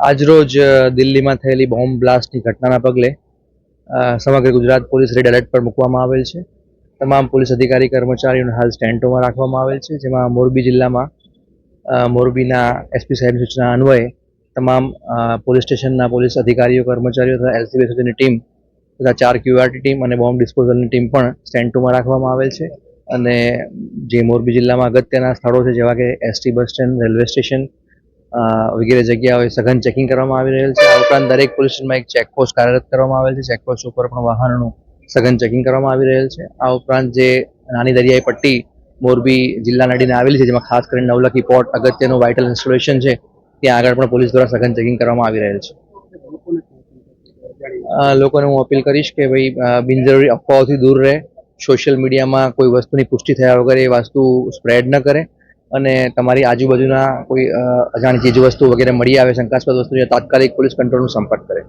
આજરોજ દિલ્હીમાં થયેલી બોમ્બ બ્લાસ્ટની ઘટનાના પગલે સમગ્ર ગુજરાત પોલીસ રેડ એલર્ટ પર મૂકવામાં આવેલ છે. તમામ પોલીસ અધિકારી, કર્મચારીઓને હાલ સ્ટેન્ટોમાં રાખવામાં આવેલ છે, જેમાં મોરબી જિલ્લામાં મોરબીના એસપી સાહેબની સૂચના અન્વયે તમામ પોલીસ સ્ટેશનના પોલીસ અધિકારીઓ, કર્મચારીઓ તથા એલસીબી સુધીની ટીમ તથા ચાર ક્યુઆરટી ટીમ અને બોમ્બ ડિસ્પોઝલની ટીમ પણ સ્ટેન્ટોમાં રાખવામાં આવેલ છે. અને જે મોરબી જિલ્લામાં અગત્યના સ્થળો છે, જેવા કે ST bus stand, railway station વગેરે જગ્યાઓએ સઘન ચેકિંગ કરવામાં આવી રહેલ છે. આ ઉપરાંત દરેક પોલીસ સ્ટેશનમાં એક ચેકપોસ્ટ કાર્યરત કરવામાં આવેલ છે. ચેકપોસ્ટ ઉપર પણ વાહનોનું સઘન ચેકિંગ કરવામાં આવી રહેલ છે. આ ઉપરાંત જે નાની દરિયાઈ પટ્ટી મોરબી જિલ્લા નડીને આવેલી છે, જેમાં ખાસ કરીને નવલખી પોર્ટ, અગત્યનું વાઇટલ ઇન્સ્ટોલેશન છે, ત્યાં આગળ પણ પોલીસ દ્વારા સઘન ચેકિંગ કરવામાં આવી રહેલ છે. લોકોને હું અપીલ કરીશ કે ભાઈ બિનજરૂરી અફવાઓથી દૂર રહે. સોશિયલ મીડિયામાં કોઈ વસ્તુની પુષ્ટિ થયા વગર એ વસ્તુ સ્પ્રેડ ન કરે. અને તમારી આજુબાજુના કોઈ અજાણી ચીજ વસ્તુ વગેરે મળી આવે, શંકાસ્પદ વસ્તુ તાત્કાલિક પોલીસ કંટ્રોલનો સંપર્ક કરે.